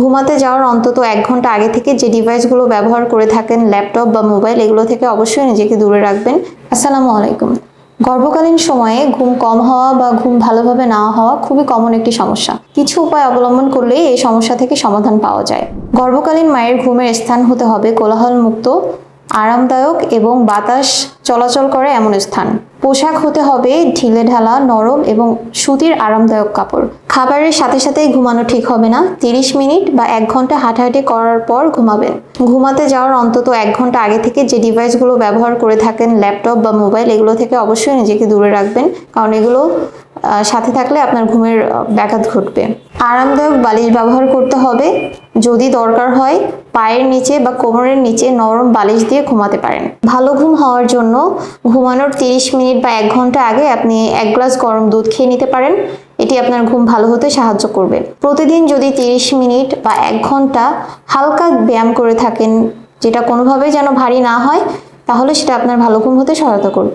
ঘুমাতে যাওয়ার অন্তত এক ঘণ্টা আগে থেকে যে ডিভাইসগুলো ব্যবহার করে থাকেন ল্যাপটপ বা মোবাইল এগুলো থেকে অবশ্যই নিজেকে দূরে রাখবেন। আসসালামু আলাইকুম। গর্ভকালীন সময়ে ঘুম কম হওয়া বা ঘুম ভালোভাবে না হওয়া খুবই কমন একটি সমস্যা। কিছু উপায় অবলম্বন করলেই এই সমস্যা থেকে সমাধান পাওয়া যায়। গর্ভকালীন মায়ের ঘুমের স্থান হতে হবে কোলাহল মুক্ত আরামদায়ক এবং বাতাস চলাচল করে এমন স্থান। পোশাক হতে হবে ঢিলে ঢালা, নরম এবং সুতির আরামদায়ক কাপড়। খাবারের সাথে সাথে ঘুমানো ঠিক হবে না। তিরিশ মিনিট বা এক ঘণ্টা হাঁটাহাঁটি করার পর ঘুমাবেন। ঘুমাতে যাওয়ার অন্তত এক ঘণ্টা আগে থেকে যে ডিভাইসগুলো ব্যবহার করে থাকেন, ল্যাপটপ বা মোবাইল, এগুলো থেকে অবশ্যই নিজেকে দূরে রাখবেন। কারণ এগুলো সাথে থাকলে আপনার ঘুমের ব্যাঘাত ঘটবে। আরামদায়ক বালিশ ব্যবহার করতে হবে। যদি দরকার হয়, পায়ের নিচে বা কোমরের নিচে নরম বালিশ দিয়ে ঘুমাতে পারেন। ভালো ঘুম হওয়ার জন্য ঘুমানোর তিরিশ মিনিট বা এক ঘণ্টা আগে আপনি এক গ্লাস গরম দুধ খেয়ে নিতে পারেন। এটি আপনার ঘুম ভালো হতে সাহায্য করবে। প্রতিদিন যদি তিরিশ মিনিট বা এক ঘণ্টা হালকা ব্যায়াম করে থাকেন, যেটা কোনোভাবেই যেন ভারী না হয়, তাহলে সেটা আপনার ভালো ঘুম হতে সহায়তা করবে।